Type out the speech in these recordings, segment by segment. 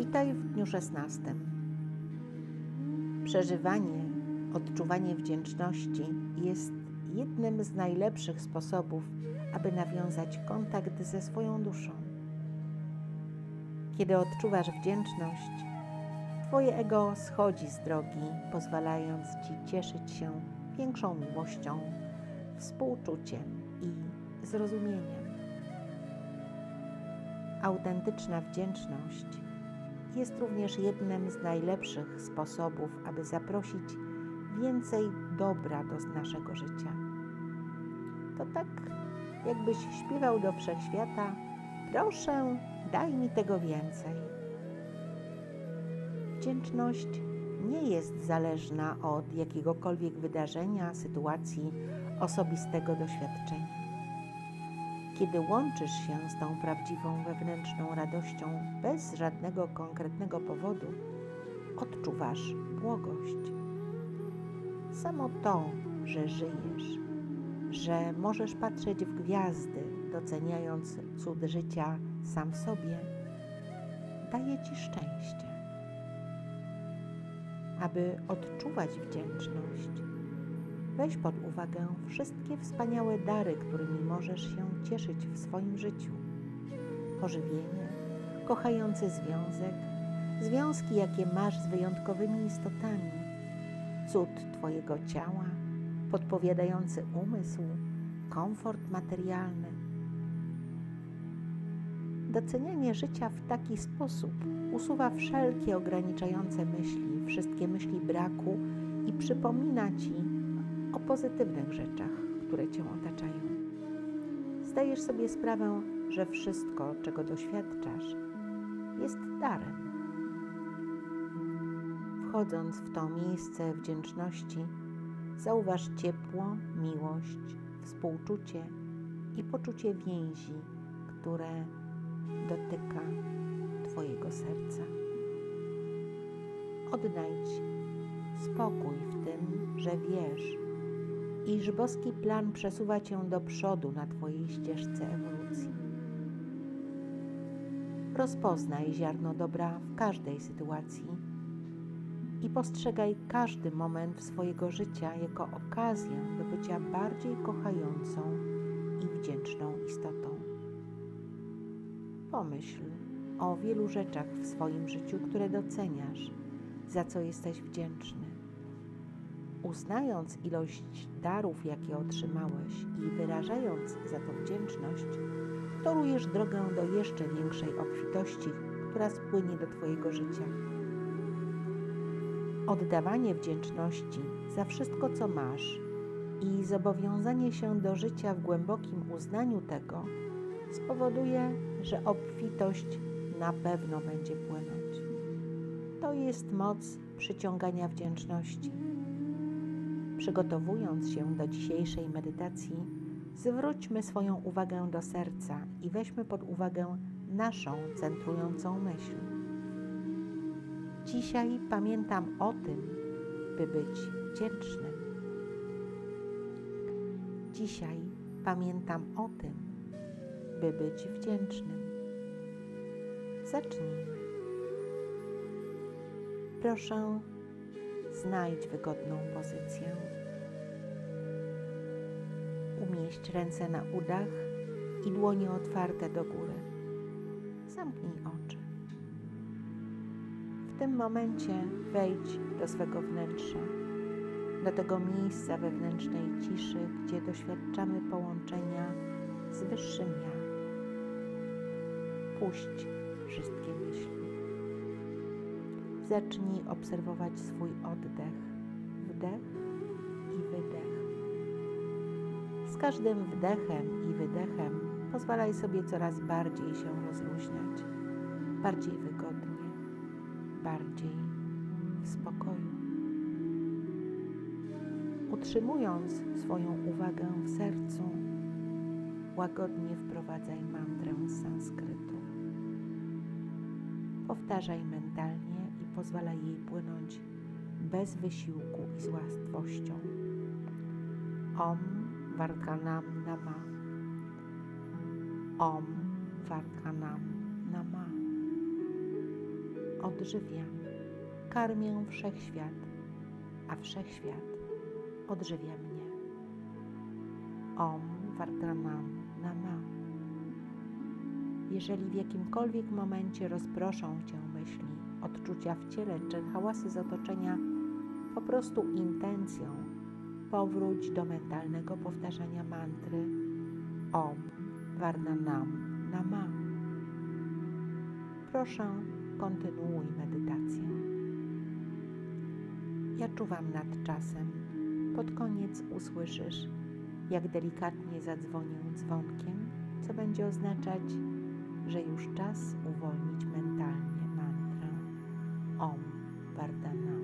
Witaj w dniu szesnastym. Przeżywanie, odczuwanie wdzięczności jest jednym z najlepszych sposobów, aby nawiązać kontakt ze swoją duszą. Kiedy odczuwasz wdzięczność, Twoje ego schodzi z drogi, pozwalając Ci cieszyć się większą miłością, współczuciem i zrozumieniem. Autentyczna wdzięczność jest również jednym z najlepszych sposobów, aby zaprosić więcej dobra do naszego życia. To tak, jakbyś śpiewał do wszechświata: Proszę, daj mi tego więcej. Wdzięczność nie jest zależna od jakiegokolwiek wydarzenia, sytuacji, osobistego doświadczenia. Kiedy łączysz się z tą prawdziwą wewnętrzną radością bez żadnego konkretnego powodu, odczuwasz błogość. Samo to, że żyjesz, że możesz patrzeć w gwiazdy, doceniając cud życia sam sobie, daje ci szczęście. Aby odczuwać wdzięczność, Weź pod uwagę wszystkie wspaniałe dary, którymi możesz się cieszyć w swoim życiu. Pożywienie, kochający związek, związki, jakie masz z wyjątkowymi istotami, cud Twojego ciała, podpowiadający umysł, komfort materialny. Docenianie życia w taki sposób usuwa wszelkie ograniczające myśli, wszystkie myśli braku i przypomina Ci, pozytywnych rzeczach, które Cię otaczają. Zdajesz sobie sprawę, że wszystko, czego doświadczasz, jest darem. Wchodząc w to miejsce wdzięczności, zauważ ciepło, miłość, współczucie i poczucie więzi, które dotyka Twojego serca. Odnajdź spokój w tym, że wiesz, iż boski plan przesuwa Cię do przodu na Twojej ścieżce ewolucji. Rozpoznaj ziarno dobra w każdej sytuacji i postrzegaj każdy moment swojego życia jako okazję do bycia bardziej kochającą i wdzięczną istotą. Pomyśl o wielu rzeczach w swoim życiu, które doceniasz, za co jesteś wdzięczny Uznając ilość darów, jakie otrzymałeś i wyrażając za to wdzięczność, torujesz drogę do jeszcze większej obfitości, która spłynie do Twojego życia. Oddawanie wdzięczności za wszystko, co masz i zobowiązanie się do życia w głębokim uznaniu tego spowoduje, że obfitość na pewno będzie płynąć. To jest moc przyciągania wdzięczności. Przygotowując się do dzisiejszej medytacji, zwróćmy swoją uwagę do serca i weźmy pod uwagę naszą centrującą myśl. Dzisiaj pamiętam o tym, by być wdzięcznym. Dzisiaj pamiętam o tym, by być wdzięcznym. Zacznijmy. Proszę Znajdź wygodną pozycję. Umieść ręce na udach i dłonie otwarte do góry. Zamknij oczy. W tym momencie wejdź do swego wnętrza, do tego miejsca wewnętrznej ciszy, gdzie doświadczamy połączenia z wyższym ja. Puść wszystkie myśli. Zacznij obserwować swój oddech, wdech i wydech. Z każdym wdechem i wydechem pozwalaj sobie coraz bardziej się rozluźniać, bardziej wygodnie, bardziej w spokoju. Utrzymując swoją uwagę w sercu, łagodnie wprowadzaj mantrę z sanskrytu. Powtarzaj mentalnie pozwala jej płynąć bez wysiłku i z łatwością. Om Varkanam Nama. Om Varkanam Nama. odżywiam. Karmię wszechświat, a wszechświat odżywia mnie. Om Vardhanam Nama. Jeżeli w jakimkolwiek momencie rozproszą Cię myśli, odczucia w ciele czy hałasy z otoczenia, po prostu intencją powróć do mentalnego powtarzania mantry Om Vardhanam Nama. Proszę, kontynuuj medytację. Ja czuwam nad czasem. Pod koniec usłyszysz, jak delikatnie zadzwonię dzwonkiem, co będzie oznaczać, że już czas uwolnić mentalnie Om Vardhanam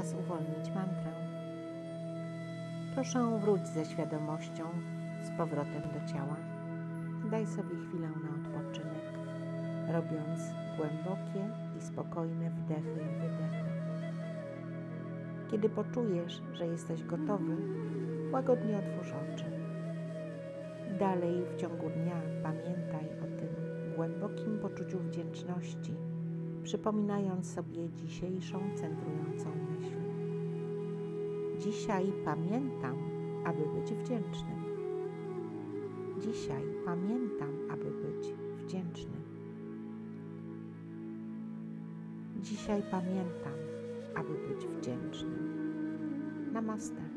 czas uwolnić mantrę. Proszę wróć ze świadomością z powrotem do ciała. Daj sobie chwilę na odpoczynek, robiąc głębokie i spokojne wdechy i wydechy. Kiedy poczujesz, że jesteś gotowy, łagodnie otwórz oczy. Dalej w ciągu dnia pamiętaj o tym głębokim poczuciu wdzięczności, przypominając sobie dzisiejszą centrującą myśl. Dzisiaj pamiętam, aby być wdzięcznym. Dzisiaj pamiętam, aby być wdzięcznym. Dzisiaj pamiętam, aby być wdzięcznym. Namaste.